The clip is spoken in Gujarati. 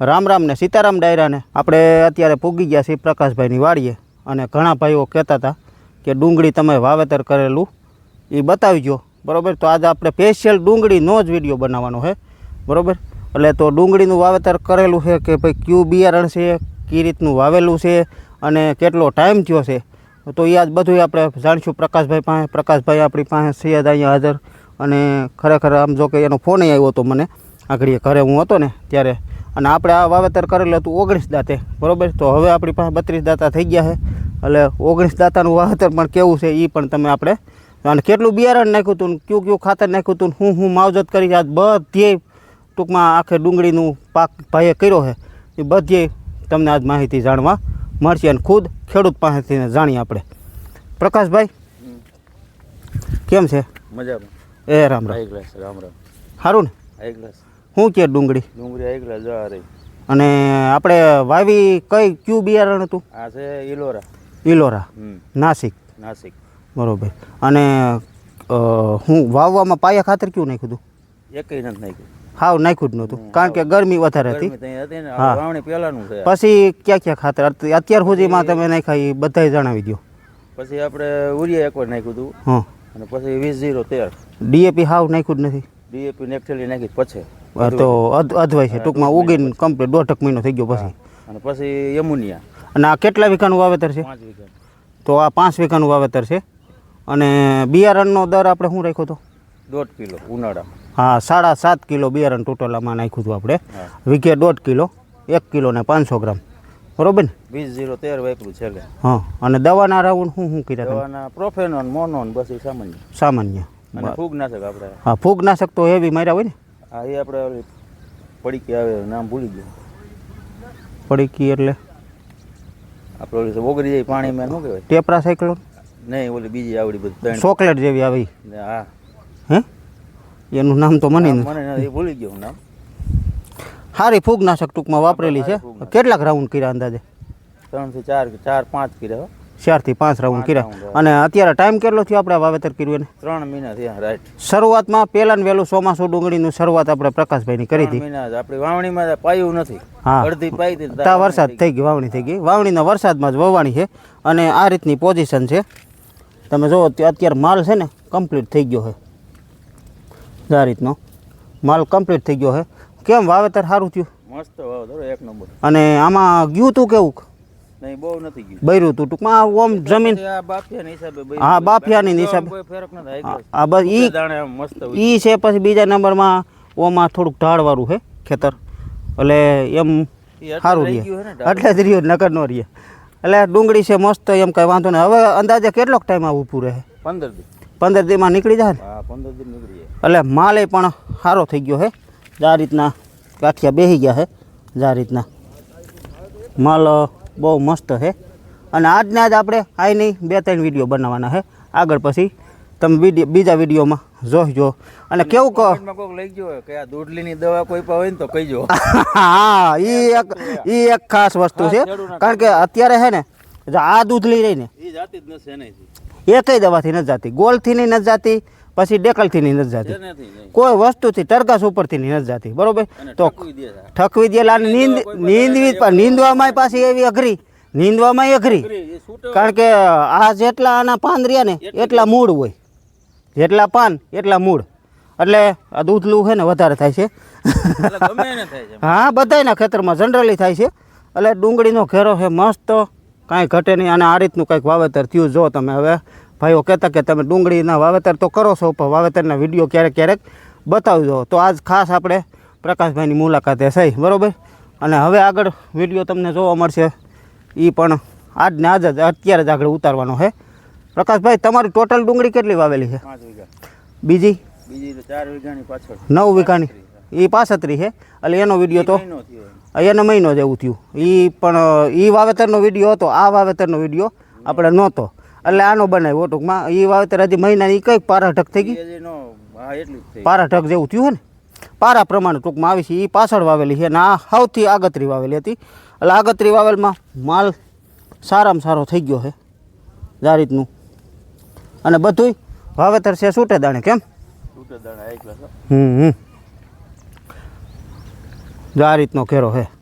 રામ રામ ને સીતારામ ડાયરાને આપણે અત્યારે પૂગી ગયા છીએ પ્રકાશભાઈની વાડીએ. અને ઘણા ભાઈઓ કહેતા હતા કે ડુંગળી તમે વાવેતર કરેલું, એ બતાવજો. બરાબર? તો આજે આપણે સ્પેશિયલ ડુંગળીનો જ વીડિયો બનાવવાનો છે બરાબર? એટલે તો ડુંગળીનું વાવેતર કરેલું છે કે ભાઈ કયું બિયારણ છે કઈ રીતનું વાવેલું છે, અને કેટલો ટાઈમ થયો છે? તો એ આજ બધું આપણે જાણીશું. પ્રકાશભાઈ પાસે, પ્રકાશભાઈ આપણી પાસે છે અહીંયા હાજર. અને ખરેખર આમ જો કે એનો ફોન આવ્યો હતો મને. આગળ ઘરે હું હતો ને ત્યારે. અને આપણે આ વાવેતર કરેલું હતું ઓગણીસ દાંતે બરોબર? તો હવે આપણી પાસે બત્રીસ દાંતા થઈ ગયા છે. એટલે ઓગણીસ દાંતાનું વાવેતર પણ કેવું છે એ પણ તમે આપણે અને કેટલું બિયારણ નાખ્યું હતું કયું કયું ખાતર નાખ્યું હતું હું હું માવજત કરી આજ બધે ટૂંકમાં આખે ડુંગળીનું પાક ભાઈએ કર્યો છે. એ બધે તમને આજ માહિતી જાણવા મળશે અને ખુદ ખેડૂત પાસેથી જાણીએ આપણે. પ્રકાશભાઈ કેમ છે? મજામાં. એ રામ રામ. રામ રામ. સારું ને? શું કે ડુંગળી? ડુંગળી ગ્લાસ જવા રહી અને આપણે વાવી કઈ ક્યુ બિયારણ હતું? આ છે ઇલોરા ઇલોરા નાસિક. નાસિક. બરોબર. અને હું વાવવામાં પાયા ખાતર ક્યું નાખ્યું હતું? એક નથી નાખ્યું. હાવ નાખ્યું જ નહોતું. કારણ કે ગરમી વધારે હતી. વાવણી પહેલાનું છે. પછી ક્યાં ક્યાં ખાતર? અત્યાર સુધીમાં તમે નાખ્યા એ બધાય જણાવી દો પછી આપણે ઉરિયા એકવાર નાખ્યું હતું. હા. અને પછી વીસ જીરો તેર. ડીએપી હાવ નાખ્યું જ નથી. ડીએપી નેક્ટેલી નાખી પછી. તો અધ અધવાય છે. ટૂંકમાં ઉગીને કમ્પ્લીટ દોઢક મહિનો થઈ ગયો પછી. અને પછી યમુનિયા અને આ કેટલા વીઘાનું વાવેતર છે? તો આ પાંચ વીઘાનું વાવેતર છે. અને બિયારણનો દર આપણે શું રાખ્યો હતો? દોઢ કિલો ઉનાળા હા સાડા સાત કિલો બિયારણ ટોટલામાં નાખ્યું હતું આપણે. વીઘે દોઢ કિલો એક કિલો ને પાંચસો ગ્રામ. બરોબર ને? વીસ જીરો તેર વાપરું છેલ્લે. હા અને દવાના રાઉન્ડ શું શું કર્યા દવાના પ્રોફેનોન મોનોન બસ સામાન્ય. સામાન્ય. અને ફૂગનાશક આપણે. હા ફૂગનાશક તો હેવી માર્યા હોય ને? આ એ આપણે પડીકી આવે નામ ભૂલી ગયું. પડીકી એટલે? આપણે ઓલી ઓગળી જાય પાણીમાં શું કહેવાય? ટેપરા સાયક્લોન? નહીં ઓલી બીજી આવડી બધી ચોકલેટ જેવી આવી. હા. હે? એનું નામ તો મને મને એ ભૂલી ગયો નામ. સારી ફૂગનાશક ટૂંકમાં વાપરેલી છે. કેટલાક રાઉન્ડ કર્યા અંદાજે? ત્રણથી ચાર ચાર પાંચ કર્યા હો. ચારથી પાંચ રાઉન્ડ કર્યા. અને અત્યારે ટાઈમ કેટલો થયો આપણે વાવેતર કર્યું એને? ત્રણ મહિના થયા રાઈટ. શરૂઆતમાં પહેલાં વહેલું ચોમાસું ડુંગળીનું શરૂઆત આપણે પ્રકાશભાઈની કરી હતી. આપણી વાવણીમાં પાયું નથી. હા. અડધી પાઈ હતી વરસાદ થઈ ગઈ વાવણી થઈ ગઈ. વાવણીના વરસાદમાં જ વવાણી છે. અને આ રીતની પોઝિશન છે. તમે જુઓ અત્યારે માલ છે ને કમ્પ્લીટ થઈ ગયો છે. આ રીતનો માલ કમ્પ્લીટ થઈ ગયો છે. કેમ વાવેતર સારું થયું? મસ્ત વાવેતર એક નંબર. અને આમાં ગયું તું કેવું? નહીં બહુ નથી ગયું. બૈરું તું ટૂંકમાં ઓમ જમીન આ બાફિયાના હિસાબે હા, બાફિયાની હિસાબે. ફેરક નથી આ બસ ઈ દાણે મસ્ત ઈ છે પછી બીજા નંબરમાં ઓમાં થોડુંક ઢાળવાળું છે ખેતર. એટલે એમ સારું રહીએ રહે. એટલે જ રહ્યો નગર નો રહે. એટલે ડુંગળી છે મસ્ત એમ કઈ વાંધો નહીં. હવે અંદાજે કેટલોક ટાઈમ આ ઊભું રહે? પંદર દી. પંદર દીમાં નીકળી જાય ને? પંદર દી નીકળી જાય. એટલે માલે પણ સારો થઈ ગયો છે આ રીતના કાઠિયા બેસી ગયા છે આ રીતના માલ બહુ મસ્ત છે. અને આજના જ આપણે આની બે ત્રણ વીડિયો બનાવવાના છે. આગળ પછી તમે વીડિયો બીજા વિડીયોમાં જોઈજો અને કેવું કહો લઈ ગયો કે આ દૂધલીની દવા કોઈ પણ હોય ને તો કહીજો. હા એ એક એ એક ખાસ વસ્તુ છે. કારણ કે અત્યારે છે ને જો આ દૂધલી રહી ને એ જાતી જ નથી એકેય દવાથી નથી જાતી. ગોળથી નહીં નથી જાતી. પછી ડેકલથી નહીં નથી જતી. કોઈ વસ્તુથી ટરગાસ ઉપરથી નહીં નથી જતી બરોબર? તો. ઠકવી દે એટલે નીંદ નીંદવી પણ નીંદવામાં પાછી એવી અઘરી. નીંદવામાં અઘરી. કારણ કે આ જેટલા આના પાન રહ્યા ને એટલા. મૂળ હોય. જેટલા પાન એટલા મૂળ. એટલે આ દૂધલું છે ને વધારે થાય છે. હા બધાયના ખેતરમાં જનરલી થાય છે. એટલે ડુંગળીનો ઘેરો છે મસ્ત. કાંઈ ઘટે નહીં. અને આ રીતનું કંઈક વાવેતર થયું. જો તમે હવે ભાઈઓ કહેતા કે તમે ડુંગળીના વાવેતર તો કરો છો પણ વાવેતરના વીડિયો ક્યારેક ક્યારેક બતાવજો. તો આજ ખાસ આપણે પ્રકાશભાઈની મુલાકાતે થઈ બરાબર? અને હવે આગળ વીડિયો તમને જોવા મળશે. એ પણ આજને આજ જ અત્યારે જ આગળ ઉતારવાનો છે. પ્રકાશભાઈ તમારી ટોટલ ડુંગળી કેટલી વાવેલી છે? બીજી? બીજી ચાર વીઘાની પાછળ. નવ વીઘાની? એ પાસત્રી છે? એટલે એનો વીડિયો તો. એનો મહિનો જેવું થયું. એ પણ એ વાવેતરનો વીડિયો હતો આ વાવેતરનો વીડિયો આપણે નહોતો. એટલે આનો બનાવ્યો ટૂંકમાં એ વાવેતર હજી કંઈક થઈ ગઈ. એ હજી નો હા એટલી જ થઈ પારાઢક જેવું થયું ને? પારા પ્રમાણે ટૂંકમાં આવી છે. એ પાછળ વાવેલી છે અને આ સૌથી આગતરી વાવેલી હતી. એટલે આગતરી વાવેલમાં માલ સારામાં સારો થઈ ગયો છે આ રીતનું અને બધુંય વાવેતર છે છૂટે દાણે કેમ. હમ હમ. જો આ રીતનો ઘેરો છે.